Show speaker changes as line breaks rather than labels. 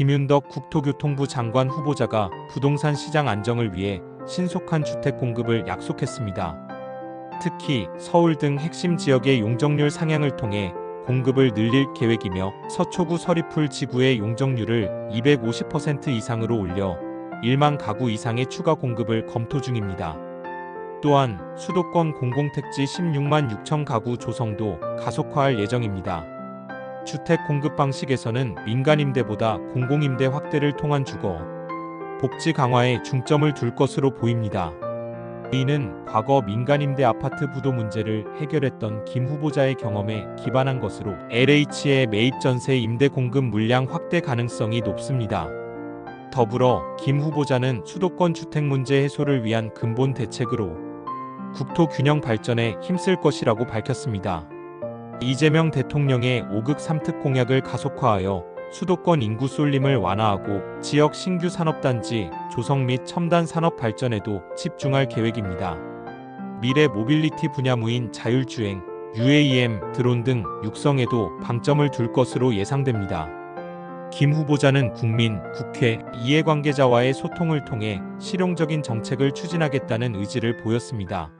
김윤덕 국토교통부 장관 후보자가 부동산 시장 안정을 위해 신속한 주택 공급을 약속했습니다. 특히 서울 등 핵심 지역의 용적률 상향을 통해 공급을 늘릴 계획이며 서초구 서리풀 지구의 용적률을 250% 이상으로 올려 1만 가구 이상의 추가 공급을 검토 중입니다. 또한 수도권 공공택지 16만 6천 가구 조성도 가속화할 예정입니다. 주택 공급 방식에서는 민간임대보다 공공임대 확대를 통한 주거, 복지 강화에 중점을 둘 것으로 보입니다. 이는 과거 민간임대 아파트 부도 문제를 해결했던 김 후보자의 경험에 기반한 것으로 LH의 매입 전세 임대 공급 물량 확대 가능성이 높습니다. 더불어 김 후보자는 수도권 주택 문제 해소를 위한 근본 대책으로 국토 균형 발전에 힘쓸 것이라고 밝혔습니다. 이재명 대통령의 5극 3특 공약을 가속화하여 수도권 인구 쏠림을 완화하고 지역 신규 산업단지 조성 및 첨단 산업 발전에도 집중할 계획입니다. 미래 모빌리티 분야무인 자율주행, UAM, 드론 등 육성에도 방점을 둘 것으로 예상됩니다. 김 후보자는 국민, 국회, 이해관계자와의 소통을 통해 실용적인 정책을 추진하겠다는 의지를 보였습니다.